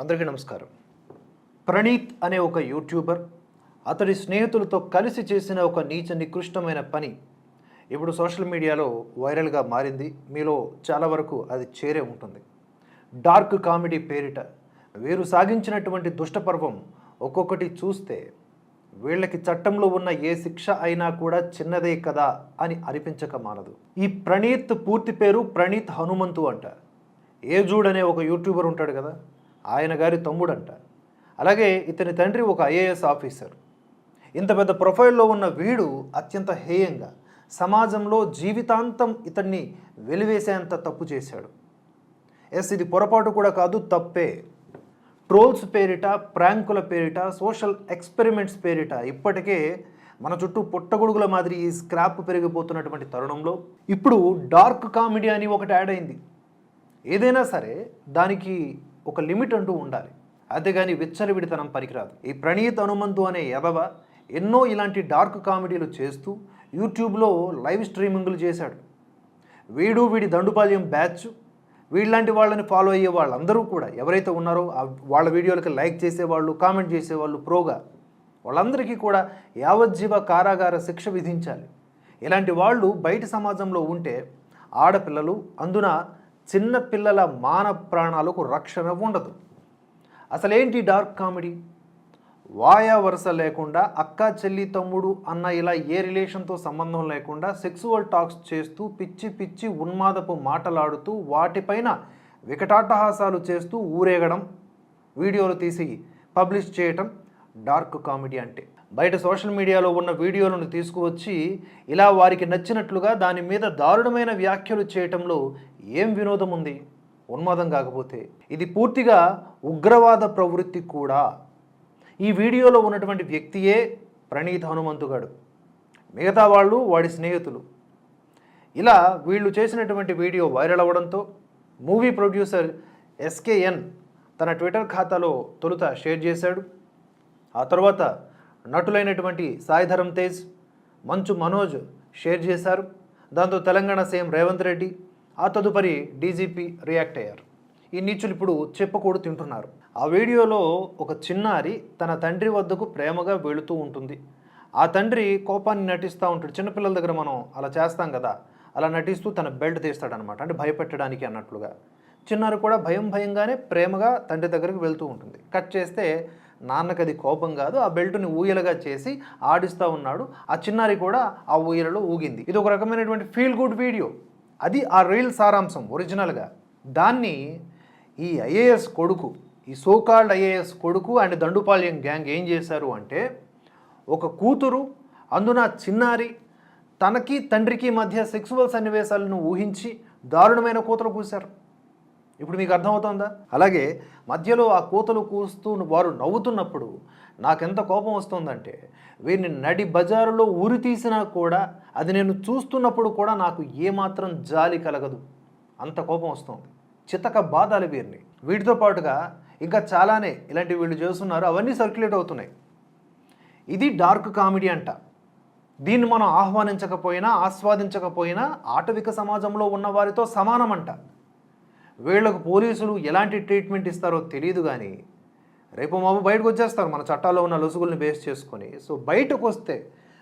అందరికీ నమస్కారం. ప్రణీత్ అనే ఒక యూట్యూబర్ అతడి స్నేహితులతో కలిసి చేసిన ఒక నీచ నికృష్టమైన పని ఇప్పుడు సోషల్ మీడియాలో వైరల్గా మారింది. మీలో చాలా వరకు అది చేరే ఉంటుంది. డార్క్ కామెడీ పేరిట వీరు సాగించినటువంటి దుష్టపర్వం ఒక్కొక్కటి చూస్తే వీళ్ళకి చట్టంలో ఉన్న ఏ శిక్ష అయినా కూడా చిన్నదే కదా అని అనిపించక మానదు. ఈ ప్రణీత్ పూర్తి పేరు ప్రణీత్ హనుమంతు అంట. ఏజూడ్ అనే ఒక యూట్యూబర్ ఉంటాడు కదా. ఆయన గారి తమ్ముడంట. అలాగే ఇతని తండ్రి ఒక ఐఏఎస్ ఆఫీసర్. ఇంత పెద్ద ప్రొఫైల్లో ఉన్న వీడు అత్యంత హేయంగా సమాజంలో జీవితాంతం ఇతన్ని వెలివేసేంత తప్పు చేశాడు. ఎస్ ఇది పొరపాటు కూడా కాదు తప్పే. ట్రోల్స్ పేరిట ప్రాంకుల పేరిట సోషల్ ఎక్స్పెరిమెంట్స్ పేరిట ఇప్పటికే మన చుట్టూ పుట్టగొడుగుల మాదిరి ఈ స్క్రాప్ పెరిగిపోతున్నటువంటి తరుణంలో ఇప్పుడు డార్క్ కామెడీ అని ఒకటి యాడ్ అయింది. ఏదైనా సరే దానికి ఒక లిమిట్ అంటూ ఉండాలి. అంతేగాని విచ్చలవిడితనం పనికిరాదు. ఈ ప్రణీత్ హనుమంతు అనే ఎదవ ఎన్నో ఇలాంటి డార్క్ కామెడీలు చేస్తూ యూట్యూబ్లో లైవ్ స్ట్రీమింగ్లు చేశాడు. వీడు వీడి దండుపాల్యం బ్యాచ్ వీళ్ళంటి వాళ్ళని ఫాలో అయ్యే వాళ్ళందరూ కూడా ఎవరైతే ఉన్నారో వాళ్ళ వీడియోలకి లైక్ చేసేవాళ్ళు కామెంట్ చేసేవాళ్ళు ప్రోగా. వాళ్ళందరికీ కూడా యావజ్జీవ కారాగార శిక్ష విధించాలి. ఇలాంటి వాళ్ళు బయట సమాజంలో ఉంటే ఆడపిల్లలు అందున చిన్న పిల్లల మాన ప్రాణాలకు రక్షణ ఉండదు. అసలేంటి డార్క్ కామెడీ? వాయా వరుస లేకుండా అక్క చెల్లి తమ్ముడు అన్న ఇలా ఏ రిలేషన్తో సంబంధం లేకుండా సెక్సువల్ టాక్స్ చేస్తూ పిచ్చి పిచ్చి ఉన్మాదపు మాటలాడుతూ వాటిపైన వికటాటహాసాలు చేస్తూ ఊరేగడం వీడియోలు తీసి పబ్లిష్ చేయటం డార్క్ కామెడీ అంటే. బయట సోషల్ మీడియాలో ఉన్న వీడియోలను తీసుకువచ్చి ఇలా వారికి నచ్చినట్లుగా దాని మీద దారుణమైన వ్యాఖ్యలు చేయటంలో ఏం వినోదం ఉంది? ఉన్మాదం కాకపోతే ఇది పూర్తిగా ఉగ్రవాద ప్రవృత్తి కూడా. ఈ వీడియోలో ఉన్నటువంటి వ్యక్తియే ప్రణీత్ హనుమంతుగాడు మిగతా వాళ్ళు వాడి స్నేహితులు. ఇలా వీళ్ళు చేసినటువంటి వీడియో వైరల్ అవ్వడంతో మూవీ ప్రొడ్యూసర్ ఎస్కేఎన్ తన ట్విట్టర్ ఖాతాలో తొలుత షేర్ చేశాడు. ఆ తర్వాత నటులైనటువంటి సాయిధరం తేజ్ మంచు మనోజ్ షేర్ చేశారు. దాంతో తెలంగాణ సీఎం రేవంత్ రెడ్డి ఆ తదుపరి డీజీపీ రియాక్ట్ అయ్యారు. ఈ నీచులు ఇప్పుడు చెప్పకూడు తింటున్నారు. ఆ వీడియోలో ఒక చిన్నారి తన తండ్రి వద్దకు ప్రేమగా వెళుతూ ఉంటుంది. ఆ తండ్రి కోపాన్ని నటిస్తూ ఉంటాడు. చిన్నపిల్లల దగ్గర మనం అలా చేస్తాం కదా అలా నటిస్తూ తన బెల్ట్ తీస్తాడనమాట అంటే భయపెట్టడానికి అన్నట్లుగా. చిన్నారు కూడా భయం భయంగానే ప్రేమగా తండ్రి దగ్గరికి వెళ్తూ ఉంటుంది. కట్ చేస్తే నాన్నకది అది కోపం కాదు ఆ బెల్ట్ని ఊయలగా చేసి ఆడిస్తూ ఉన్నాడు. ఆ చిన్నారి కూడా ఆ ఊయలలో ఊగింది. ఇది ఒక రకమైనటువంటి ఫీల్ గుడ్ వీడియో అది ఆ రీల్ సారాంశం ఒరిజినల్గా దాన్ని ఈ ఐఏఎస్ కొడుకు ఈ సోకాల్డ్ ఐఏఎస్ కొడుకు అండ్ దండుపాళ్యం గ్యాంగ్ ఏం చేశారు అంటే ఒక కూతురు అందున చిన్నారి తనకి తండ్రికి మధ్య సెక్సువల్ సన్నివేశాలను ఊహించి దారుణమైన కూతురు కూశారు ఇప్పుడు మీకు అర్థమవుతుందా? అలాగే మధ్యలో ఆ కోతలు కూస్తూ వారు నవ్వుతున్నప్పుడు నాకెంత కోపం వస్తుందంటే వీరిని నడి బజారులో ఉరి తీసినా కూడా అది నేను చూస్తున్నప్పుడు కూడా నాకు ఏమాత్రం జాలి కలగదు. అంత కోపం వస్తుంది. చితక బాధలు వీరిని. వీటితో పాటుగా ఇంకా చాలానే ఇలాంటి వీళ్ళు చేస్తున్నారు. అవన్నీ సర్క్యులేట్ అవుతున్నాయి. ఇది డార్క్ కామెడీ అంట. దీన్ని మనం ఆహ్వానించకపోయినా ఆస్వాదించకపోయినా ఆటవిక సమాజంలో ఉన్న వారితో సమానమంట. వీళ్ళకు పోలీసులు ఎలాంటి ట్రీట్మెంట్ ఇస్తారో తెలియదు కానీ రేపు మాము బయటకు వచ్చేస్తారు మన చట్టాల్లో ఉన్న లొసుగుల్ని బేస్ చేసుకొని. సో బయటకు వస్తే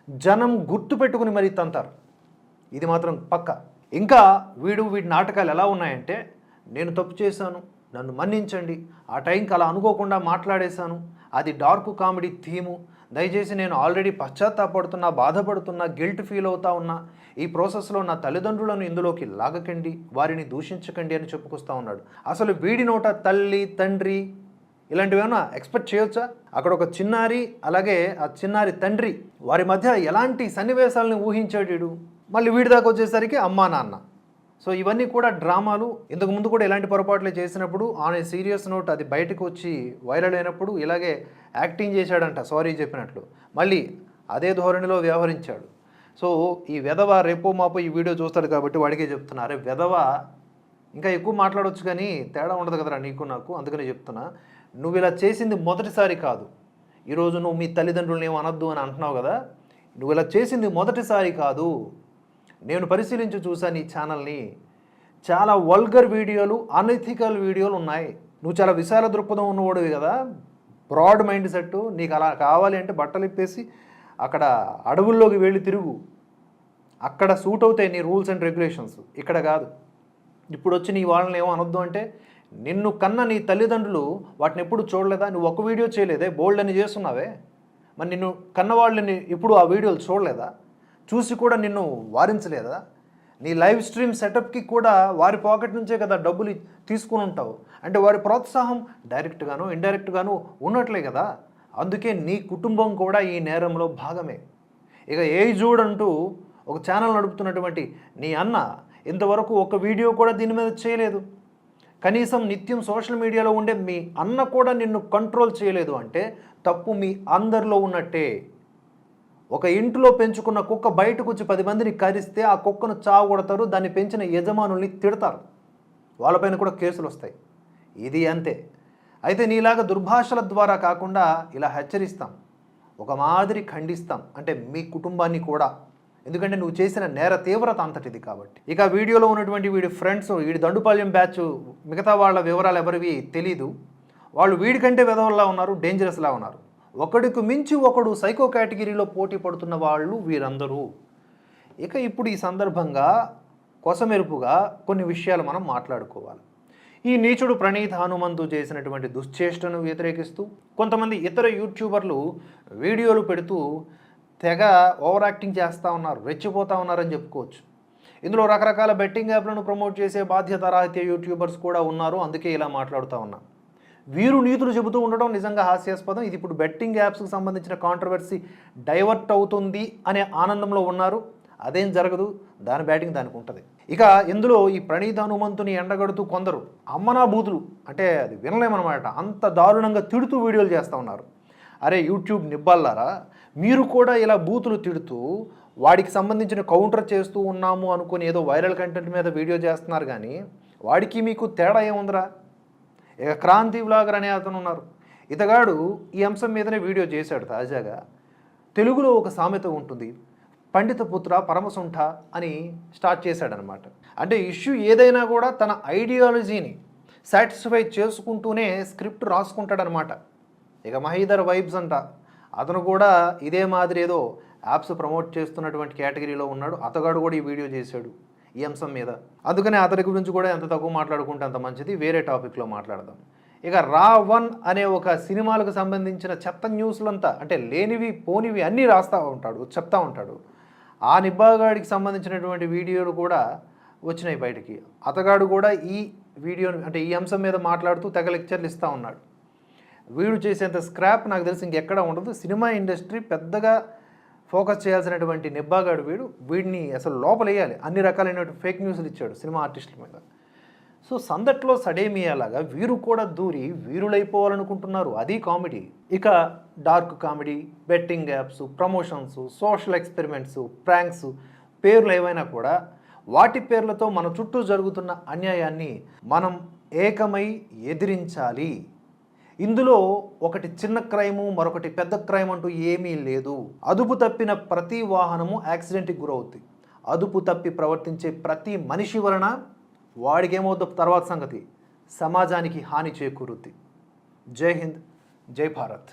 జనం గుర్తు పెట్టుకుని మరీ తంతారు. ఇది మాత్రం పక్క. ఇంకా వీడు వీడి నాటకాలు ఎలా ఉన్నాయంటే నేను తప్పు చేశాను నన్ను మన్నించండి ఆ టైంకి అలా అనుకోకుండా మాట్లాడేశాను అది డార్క్ కామెడీ థీము దయచేసి నేను ఆల్రెడీ పశ్చాత్తాపడుతున్నా బాధపడుతున్నా గిల్ట్ ఫీల్ అవుతా ఉన్నా. ఈ ప్రాసెస్లో నా తల్లిదండ్రులను ఇందులోకి లాగకండి వారిని దూషించకండి అని చెప్పుకొస్తా ఉన్నాడు. అసలు వీడి నోట తల్లి తండ్రి ఇలాంటివేమన్నా ఎక్స్పెక్ట్ చేయొచ్చా? అక్కడ ఒక చిన్నారి అలాగే ఆ చిన్నారి తండ్రి వారి మధ్య ఎలాంటి సన్నివేశాలను ఊహించాడు మళ్ళీ వీడి దాకా వచ్చేసరికి అమ్మా నాన్న. సో ఇవన్నీ కూడా డ్రామాలు. ఇంతకు ముందు కూడా ఇలాంటి పొరపాట్లు చేసినప్పుడు ఆన్ ఏ సీరియస్ నోట్ అది బయటకు వచ్చి వైరల్ అయినప్పుడు ఇలాగే యాక్టింగ్ చేశాడంట సారీ చెప్పినట్లు. మళ్ళీ అదే ధోరణిలో వ్యవహరించాడు. సో ఈ వెధవ రేపో మాపో ఈ వీడియో చూస్తాడు కాబట్టి వాడికే చెప్తున్నా. అరే వెధవ ఇంకా ఎక్కువ మాట్లాడవచ్చు కానీ తేడా ఉండదు కదరా నీకు నాకు అందుకనే చెప్తున్నా. నువ్వు ఇలా చేసింది మొదటిసారి కాదు. ఈరోజు నువ్వు మీ తల్లిదండ్రులను ఏమో అని అంటున్నావు కదా. నువ్వు ఇలా చేసింది మొదటిసారి కాదు. నేను పరిశీలించి చూశాను ఈ ఛానల్ని. చాలా వల్గర్ వీడియోలు అనెథికల్ వీడియోలు ఉన్నాయి. నువ్వు చాలా విశాల దృక్పథం ఉన్నవాడివి కదా. బ్రాడ్ మైండ్ సెట్ నీకు అలా కావాలి అంటే బట్టలు ఇప్పేసి అక్కడ అడవుల్లోకి వెళ్ళి తిరుగు. అక్కడ సూట్ అవుతాయి నీ రూల్స్ అండ్ రెగ్యులేషన్స్. ఇక్కడ కాదు. ఇప్పుడు వచ్చి నీ వాళ్ళని ఏమో అనొద్దు అంటే నిన్ను కన్న నీ తల్లిదండ్రులు వాటిని ఎప్పుడు చూడలేదా? నువ్వు ఒక వీడియో చేయలేదే? బోల్డ్ అని చేస్తున్నావే. మరి నిన్ను కన్న వాళ్ళని ఇప్పుడు ఆ వీడియోలు చూడలేదా? చూసి కూడా నిన్ను వారించలేదా? నీ లైవ్ స్ట్రీమ్ సెటప్కి కూడా వారి పాకెట్ నుంచే కదా డబ్బులు తీసుకుని ఉంటావు. అంటే వారి ప్రోత్సాహం డైరెక్ట్గాను ఇండైరెక్ట్గాను ఉన్నట్లే కదా. అందుకే నీ కుటుంబం కూడా ఈ నేరంలో భాగమే. ఇక ఏ చూడంటూ ఒక ఛానల్ నడుపుతున్నటువంటి నీ అన్న ఇంతవరకు ఒక వీడియో కూడా దీని మీద చేయలేదు. కనీసం నిత్యం సోషల్ మీడియాలో ఉండే మీ అన్న కూడా నిన్ను కంట్రోల్ చేయలేదు అంటే తప్పు మీ అందరిలో ఉన్నట్టే. ఒక ఇంట్లో పెంచుకున్న కుక్క బయటకు వచ్చి పది మందిని కరిస్తే ఆ కుక్కను చావగొడతారు దాన్ని పెంచిన యజమానుల్ని తిడతారు. వాళ్ళపైన కూడా కేసులు వస్తాయి ఇది అంతే. అయితే నీలాగా దుర్భాషల ద్వారా కాకుండా ఇలా హెచ్చరిస్తాం. ఒక మాదిరి ఖండిస్తాం. అంటే మీ కుటుంబాన్ని కూడా. ఎందుకంటే నువ్వు చేసిన నేర తీవ్రత అంతటిది కాబట్టి. ఇక వీడియోలో ఉన్నటువంటి వీడి ఫ్రెండ్స్ వీడి దండుపాల్యం బ్యాచ్ మిగతా వాళ్ళ వివరాలు ఎవరివి తెలీదు. వాళ్ళు వీడికంటే విధవల్లా ఉన్నారు డేంజరస్లా ఉన్నారు. ఒకడికి మించి ఒకడు సైకో కేటగిరీలో పోటీ పడుతున్న వాళ్ళు వీరందరూ. ఇక ఇప్పుడు ఈ సందర్భంగా కొసమెరుపుగా కొన్ని విషయాలు మనం మాట్లాడుకోవాలి. ఈ నీచుడు ప్రణీత్ హనుమంతు చేసినటువంటి దుశ్చేష్టను వ్యతిరేకిస్తూ కొంతమంది ఇతర యూట్యూబర్లు వీడియోలు పెడుతూ తెగ ఓవర్ యాక్టింగ్ చేస్తూ ఉన్నారు రెచ్చిపోతూ ఉన్నారని చెప్పుకోవచ్చు. ఇందులో రకరకాల బెట్టింగ్ యాప్లను ప్రమోట్ చేసే బాధ్యత రాహిత్య యూట్యూబర్స్ కూడా ఉన్నారు అందుకే ఇలా మాట్లాడుతూ ఉన్నా. వీరు నీతులు చెబుతూ ఉండడం నిజంగా హాస్యాస్పదం. ఇది ఇప్పుడు బెట్టింగ్ యాప్స్కి సంబంధించిన కాంట్రవర్సీ డైవర్ట్ అవుతుంది అనే ఆనందంలో ఉన్నారు. అదేం జరగదు. దాని బ్యాటింగ్ దానికి ఉంటుంది. ఇక ఇందులో ఈ ప్రణీత హనుమంతుని ఎండగడుతూ కొందరు అమ్మనా బూతులు అంటే అది వినలేమన్నమాట. అంత దారుణంగా తిడుతూ వీడియోలు చేస్తూ ఉన్నారు. అరే యూట్యూబ్ నిబ్బల్లారా? మీరు కూడా ఇలా బూతులు తిడుతూ వాడికి సంబంధించిన కౌంటర్ చేస్తూ ఉన్నాము అనుకుని ఏదో వైరల్ కంటెంట్ మీద వీడియో చేస్తున్నారు కానీ వాడికి మీకు తేడా ఏముందిరా? ఇక క్రాంతి వ్లాగర్ అనే అతను ఉన్నారు. ఇతగాడు ఈ అంశం మీదనే వీడియో చేశాడు తాజాగా. తెలుగులో ఒక సామెత ఉంటుంది. పండిత పుత్ర పరమసుంఠ అని స్టార్ట్ చేశాడనమాట. అంటే ఇష్యూ ఏదైనా కూడా తన ఐడియాలజీని సాటిస్ఫై చేసుకుంటూనే స్క్రిప్ట్ రాసుకుంటాడనమాట. ఇక మహీధర్ వైబ్స్ అంట. అతను కూడా ఇదే మాదిరి ఏదో యాప్స్ ప్రమోట్ చేస్తున్నటువంటి కేటగిరీలో ఉన్నాడు. అతగాడు కూడా ఈ వీడియో చేశాడు. ఈ అంశం మీద. అందుకనే అతడి గురించి కూడా ఎంత తక్కువ మాట్లాడుకుంటే అంత మంచిది. వేరే టాపిక్లో మాట్లాడదాం. ఇక రా వన్ అనే ఒక సినిమాలకు సంబంధించిన చెత్త న్యూస్లంతా అంటే లేనివి పోనివి అన్నీ రాస్తూ ఉంటాడు చెప్తా ఉంటాడు. ఆ నిబ్బాగాడికి సంబంధించినటువంటి వీడియోలు కూడా వచ్చినాయి బయటికి. అతగాడు కూడా ఈ వీడియోని అంటే ఈ అంశం మీద మాట్లాడుతూ తెగ లెక్చర్లు ఇస్తూ ఉన్నాడు. వీడు చేసేంత స్క్రాప్ నాకు తెలిసి ఇంకెక్కడ ఉండదు. సినిమా ఇండస్ట్రీ పెద్దగా ఫోకస్ చేయాల్సినటువంటి నిబ్బాగాడు వీడు వీడిని అసలు లోపలేయాలి. అన్ని రకాలైన ఫేక్ న్యూస్లు ఇచ్చాడు సినిమా ఆర్టిస్టుల మీద. సో సందట్లో సడేమియాలాగా వీరు కూడా దూరి వీరులైపోవాలనుకుంటున్నారు. అది కామెడీ. ఇక dark comedy betting apps promotions social experiments pranks పేర్లు ఏవైనా కూడా వాటి పేర్లతో మన చుట్టూ జరుగుతున్న అన్యాయాన్ని మనం ఏకమై ఎదిరించాలి. ఇందులో ఒకటి చిన్న క్రైము మరొకటి పెద్ద క్రైమ్ అంటూ ఏమీ లేదు. అదుపు తప్పిన ప్రతి వాహనము యాక్సిడెంట్కి గురవుద్ది. అదుపు తప్పి ప్రవర్తించే ప్రతి మనిషి వలన వాడికి తర్వాత సంగతి. సమాజానికి హాని చేకూరుద్ది. జై హింద్ జై భారత్.